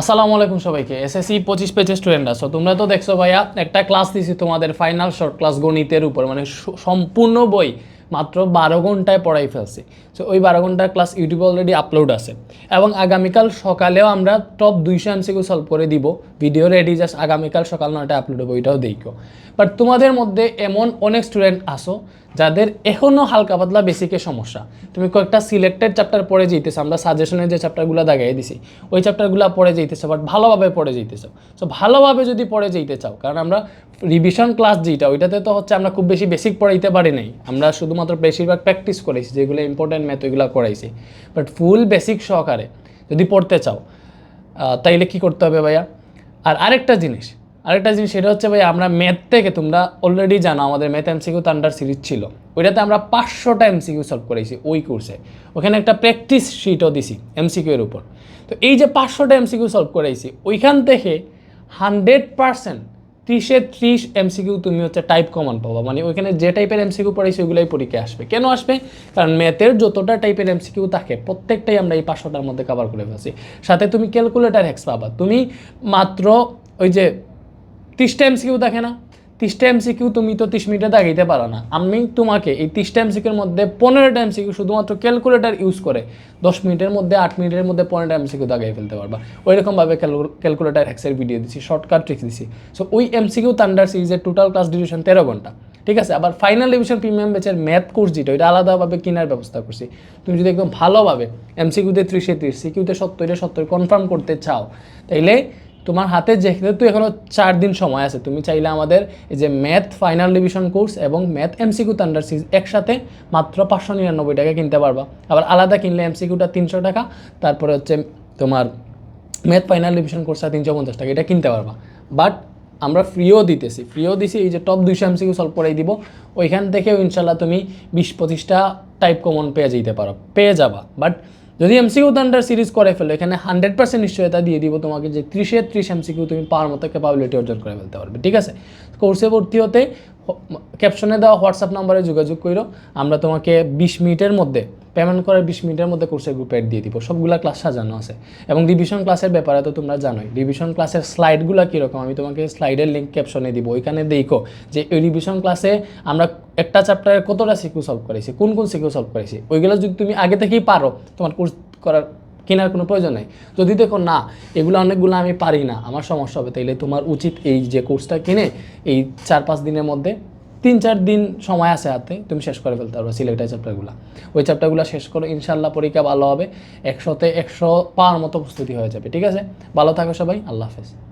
আসসালামু আলাইকুম সবাইকে, এসএসসি পঁচিশ পেজের স্টুডেন্ট আছো। তোমরা তো দেখছ ভাইয়া, একটা ক্লাস দিছি তোমাদের ফাইনাল শর্ট ক্লাস গণিতের উপর মানে সম্পূর্ণ বই মাত্র বারো ঘন্টায় পড়াই ফেলছি। সো ওই বারো ঘণ্টার ক্লাস ইউটিউবে অলরেডি আপলোড আছে। এবং আগামীকাল সকালেও আমরা টপ দুইশো এমসিকিউ সলভ করে দিব। ভিডিও রেডি জাস্ট আগামীকাল সকাল নয়টায় আপলোড হবে, ওইটাও দেখো বাট তোমাদের মধ্যে এমন অনেক স্টুডেন্ট আসো যাদের এখনও হালকা পাতলা বেসিকে সমস্যা। তুমি কয়েকটা সিলেক্টেড চ্যাপ্টার পড়ে যেতেছো আমরা সাজেশনের যে চ্যাপ্টারগুলো দাগাই দিছি, ওই চ্যাপ্টারগুলো পড়ে যেতেছো বাট ভালোভাবে পড়ে যেতেছো সো ভালোভাবে যদি পড়ে যেতে চাও, কারণ আমরা রিভিশন ক্লাস যেটা ওইটাতে তো হচ্ছে আমরা খুব বেশি বেসিক পড়াইতে পারি নাই। আমরা শুধুমাত্র বেশিরভাগ প্র্যাকটিস করেছি, যেগুলো ইম্পর্টেন্ট ম্যাথ ওইগুলো করাইছি। বাট ফুল বেসিক সহকারে যদি পড়তে চাও তাইলে কি করতে হবে ভাইয়া? আর আরেকটা জিনিস আরেকটা জিনিস সেটা হচ্ছে ভাই, আমরা ম্যাথ থেকে তোমরা অলরেডি জানো আমাদের ম্যাথ এমসিকিউ তান্ডার সিরিজ ছিল। ওইটাতে আমরা পাঁচশোটা এমসিকিউ সলভ করেছি ওই কোর্সে ওখানে একটা প্র্যাকটিস শিটও দিছি এমসিকিউ এর উপর। তো এই যে পাঁচশোটা এমসিকিউ সলভ করেছি, ওইখান থেকে হান্ড্রেড পার্সেন্ট ত্রিশে ত্রিশ এমসিকিউ তুমি হচ্ছে টাইপ কমন পাবা। মানে ওইখানে যে টাইপের এমসিকিউ পড়েছি ওগুলোই পরীক্ষায় আসবে। কেন আসবে? কারণ ম্যাথের যতটা টাইপের এমসিকিউ থাকে, প্রত্যেকটাই আমরা এই পাঁচশোটার মধ্যে কভার করে ফেলছি। সাথে তুমি ক্যালকুলেটার হ্যাক্স পাবা। তুমি মাত্র ওই যে তিরিশটা এমসিকিউ দেখে না। তিরিশটা এমসিকিউ তুমি তো তিরিশ মিনিটে দাগাইতে পারো না। আমি তোমাকে এই তিরিশটা এমসিকিউর মধ্যে পনেরোটা এমসিকিউ শুধুমাত্র ক্যালকুলেটার ইউজ করে দশ মিনিটের মধ্যে, আট মিনিটের মধ্যে পনেরোটা এমসিকিউ দাগাই ফেলতে পারবা। ওইরকমভাবে ক্যালকুলেটার হ্যাক্সের ভিডিও দিছি শর্টকাট ট্রিক্স দিছি। সো ওই এমসিকিউ তান্ডার সিরিজের টোটাল ক্লাস ডিউরেশন তেরো ঘণ্টা। ঠিক আছে? আবার ফাইনাল ডিভিশন প্রিমিয়াম ব্যাচের ম্যাথ কোর্স যেটা, ওইটা আলাদাভাবে কেনার ব্যবস্থা করছি। তুমি যদি একদম ভালোভাবে এমসিকিউতে ত্রিশে ত্রিশ সিকিউতে সত্তরে সত্তর কনফার্ম করতে চাও, তাইলে তোমার হাতে যেহেতু এখনও চার দিন সময় আছে, তুমি চাইলে আমাদের এই যে ম্যাথ ফাইনাল ডিভিশন কোর্স এবং ম্যাথ এমসিকিউ তান্ডার সিরিজ একসাথে মাত্র পাঁচশো নিরানব্বই টাকা কিনতে পারবা। আবার আলাদা কিনলে এমসিকিউটা তিনশো টাকা, তারপরে হচ্ছে তোমার ম্যাথ ফাইনাল ডিভিশন কোর্সটা তিনশো পঞ্চাশ টাকা, এটা কিনতে পারবা। বাট আমরা ফ্রিও দিতেছি ফ্রিও দিছি, এই যে টপ দুইশো এমসিকিউ সলভ করেই দিব, ওইখান থেকেও ইনশাল্লাহ তুমি বিশ পঁচিশটা টাইপ কমন পেয়ে যেতে পারো, পেয়ে যাবা। বাট যদি এমসিকিউ তান্ডার সিরিজ করে ফেলো, এখানে হান্ড্রেড পার্সেন্ট নিশ্চয়তা দিয়ে দিব তোমাকে যে ত্রিশের ত্রিশ এমসিকিউ তুমি পাওয়ার মতো ক্যাপাবিলিটি অর্জন করে ফেলতে পারবে, ঠিক আছে? কোর্সে ভর্তি হতে ক্যাপশনে দেওয়া হোয়াটসঅ্যাপ নাম্বারে যোগাযোগ করো আমরা তোমাকে বিশ মিনিটের মধ্যে পেমেন্ট করার বিশ মিনিটের মধ্যে কোর্সের গ্রুপ অ্যাড দিয়ে দিব। সবগুলা ক্লাস সাজানো আছে। এবং রিভিশন ক্লাসের ব্যাপারে তো তোমরা জানোই রিভিশন ক্লাসের স্লাইডগুলো কীরকম? আমি তোমাকে স্লাইডের লিঙ্ক ক্যাপশনে দিব। ওইখানে দেখো যে ওই রিভিশন ক্লাসে আমরা একটা চ্যাপ্টারের কতটা সিকিউ সলভ করেছি? কোন কোন সিকিউ সলভ করেছি? ওইগুলো যদি তুমি আগে থেকেই পারো, তোমার কোর্স করার কেনার কোনো প্রয়োজন নেই। যদি দেখো না, এগুলো অনেকগুলো আমি পারি না, আমার সমস্যা হবে। তাইলে তোমার উচিত এই যে কোর্সটা কিনে এই চার পাঁচ দিনের মধ্যে তিন চার দিন সময় আছে হাতে, তুমি শেষ করে ফেলতে পারবে সিলেক্টার চ্যাপ্টারগুলো ওই চ্যাপ্টারগুলো শেষ করো ইনশাল্লাহ পরীক্ষা ভালো হবে, একশোতে একশো পাওয়ার মতো প্রস্তুতি হয়ে যাবে, ঠিক আছে? ভালো থাকো সবাই, আল্লাহ হাফেজ।